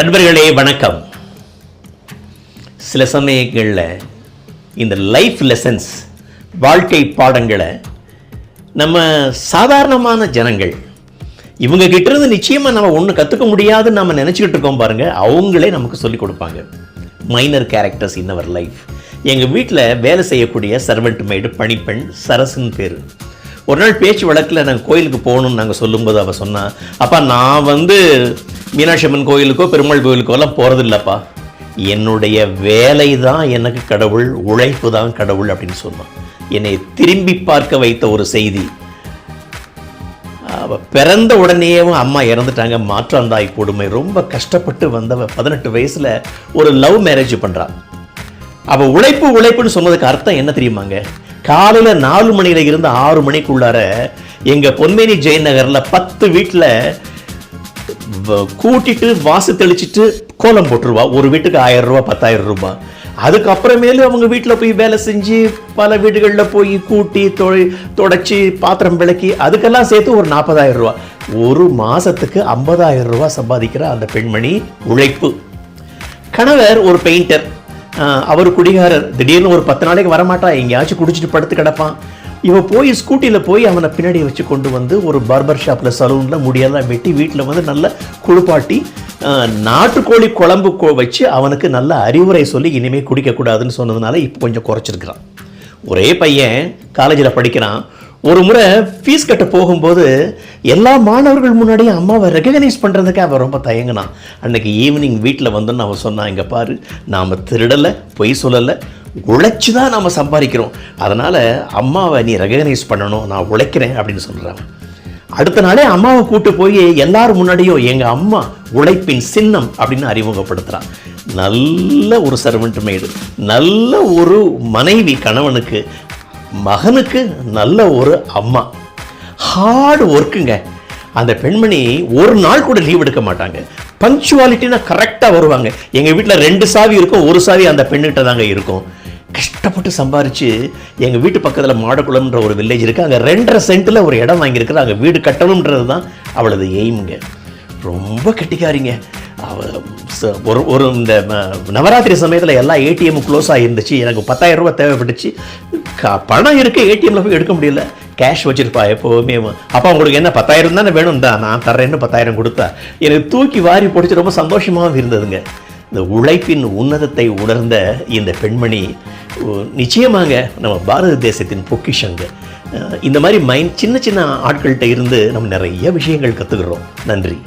நண்பர்களே வணக்கம். சில சமயங்களில் இந்த லைஃப் லெசன்ஸ் வாழ்க்கை பாடங்களை நம்ம சாதாரணமான ஜனங்கள் இவங்க கிட்டேருந்து நிச்சயமாக நம்ம ஒன்றும் கற்றுக்க முடியாதுன்னு நம்ம நினச்சிக்கிட்டு இருக்கோம் பாருங்க அவங்களே நமக்கு சொல்லிக் கொடுப்பாங்க. Minor characters in our life எங்கள் வீட்டில் வேலை செய்யக்கூடிய சர்வெண்ட் மைடு பணிப்பெண் சரசுன்னு பேர். ஒரு நாள் பேச்சு வழக்கில் நாங்கள் கோயிலுக்கு போகணும்னு நாங்கள் சொல்லும்போது அவள் சொன்னா அப்பா நான் வந்து மீனாட்சி அம்மன் கோயிலுக்கோ பெருமாள் கோயிலுக்கோ எல்லாம் போகிறதில்லப்பா என்னுடைய வேலை தான் எனக்கு கடவுள் உழைப்பு தான் கடவுள் அப்படின்னு சொன்னான். என்னை திரும்பி பார்க்க வைத்த ஒரு செய்தி. அவ பிறந்த உடனேயும் அம்மா இறந்துட்டாங்க மாற்றாந்தாய் கொடுமை. ரொம்ப கஷ்டப்பட்டு வந்தவ பதினெட்டு வயசுல ஒரு லவ் மேரேஜ் பண்ணுறான் அவ உழைப்பு உழைப்புன்னு சொன்னதுக்கு அர்த்தம் என்ன தெரியுமாங்க? காலையில் நாலு மணியில இருந்து ஆறு மணிக்குள்ளார எங்க பொன்மேனி ஜெயநகரில் நகர்ல பத்து வீட்டில் கூட்டிட்டு வாசு தெளிச்சிட்டு கோலம் போட்டுருவா. ஒரு வீட்டுக்கு ஆயிரம் ரூபா பத்தாயிரம் ரூபாய் அதுக்கப்புறமேலு அவங்க வீட்டில் போய் வேலை செஞ்சு பல வீடுகளில் போய் கூட்டி தொ தொடச்சி பாத்திரம் விளக்கி அதுக்கெல்லாம் சேர்த்து ஒரு நாற்பதாயிரம் ரூபா. ஒரு மாதத்துக்கு ஐம்பதாயிரம் ரூபா சம்பாதிக்கிற அந்த பெண்மணி உழைப்பு. கணவர் ஒரு பெயிண்டர். அவர் குடிகாரர். திடீர்னு ஒரு பத்து நாளைக்கு வரமாட்டா. எங்கேயாச்சும் குடிச்சிட்டு படுத்து கிடப்பான். இவன் போய் ஸ்கூட்டியில் போய் அவனை பின்னாடி வச்சு கொண்டு வந்து ஒரு பார்பர் ஷாப்பில் சலூனில் முடியெல்லாம் வெட்டி வீட்டில் வந்து நல்ல குளிப்பாட்டி நாட்டுக்கோழி குழம்பு கோ வச்சு அவனுக்கு நல்ல அறிவுரை சொல்லி இனிமேல் குடிக்கக்கூடாதுன்னு சொன்னதுனால இப்போ கொஞ்சம் குறைச்சிருக்கிறான். ஒரே பையன் காலேஜில் படிக்கிறான். ஒரு முறை ஃபீஸ் கட்ட போகும்போது எல்லா மாணவர்கள் முன்னாடியும் அம்மாவை ரெகக்னைஸ் பண்ணுறதுக்கு அவன் ரொம்ப தயங்கினான். அன்னைக்கு ஈவினிங் வீட்டில் வந்தோன்னு அவன் சொன்னான் இங்கே பாரு நாம் திருடலை பொய் சொல்லலை உழைச்சி தான் நாம் சம்பாதிக்கிறோம். அதனால் அம்மாவை நீ ரெகக்னைஸ் பண்ணணும் நான் உழைக்கிறேன் அப்படின்னு சொல்கிறாங்க அடுத்த நாளே அம்மாவை கூட்டு போய் எல்லாரும் முன்னாடியும் எங்கள் அம்மா உழைப்பின் சின்னம் அப்படின்னு அறிமுகப்படுத்துறான். நல்ல ஒரு சர்வெண்ட் மேடு நல்ல ஒரு மனைவி கணவனுக்கு மகனுக்கு நல்ல ஒரு அம்மா. ஹார்டு ஒர்க்குங்க அந்த பெண்மணி ஒரு நாள் கூட லீவ் எடுக்க மாட்டாங்க. பங்க்சுவாலிட்டினா கரெக்டாக வருவாங்க. எங்கள் வீட்டில் ரெண்டு சாவி இருக்கும் ஒரு சாவி அந்த பெண்ணுகிட்ட தாங்க இருக்கும். கஷ்டப்பட்டு சம்பாரிச்சு எங்கள் வீட்டு பக்கத்தில் மாடக்குளம்ன்ற ஒரு வில்லேஜ் இருக்குது அங்கே ரெண்டரை சென்ட்டில் ஒரு இடம் வாங்கியிருக்குது அங்கே வீடு கட்டணுன்றது தான் அவளது எய்முங்க ரொம்ப கெட்டிக்காரிங்க. ஒரு ஒரு இந்த நவராத்திரி சமயத்தில் எல்லா ஏடிஎம் க்ளோஸ் ஆகிருந்துச்சு எனக்கு பத்தாயிரம் ரூபாய் தேவைப்பட்டுச்சு. க- பணம் இருக்குது ஏடிஎம்மில் போய் எடுக்க முடியல. கேஷ் வச்சிருப்பா எப்போவுமே. அப்பா உங்களுக்கு என்ன பத்தாயிரம் தானே வேணும் தான் நான் தர்றேன்னு பத்தாயிரம் கொடுத்தா. எனக்கு தூக்கி வாரி பிடிச்சி ரொம்ப சந்தோஷமாகவும் இருந்ததுங்க. இந்த உழைப்பின் உன்னதத்தை உணர்ந்த இந்த பெண்மணி நிச்சயமாக நம்ம பாரத தேசத்தின் பொக்கிஷங்க. இந்த மாதிரி மைண்ட் சின்ன சின்ன ஆட்கள்கிட்ட இருந்து நம்ம நிறைய விஷயங்கள் கற்றுக்குறோம் நன்றி.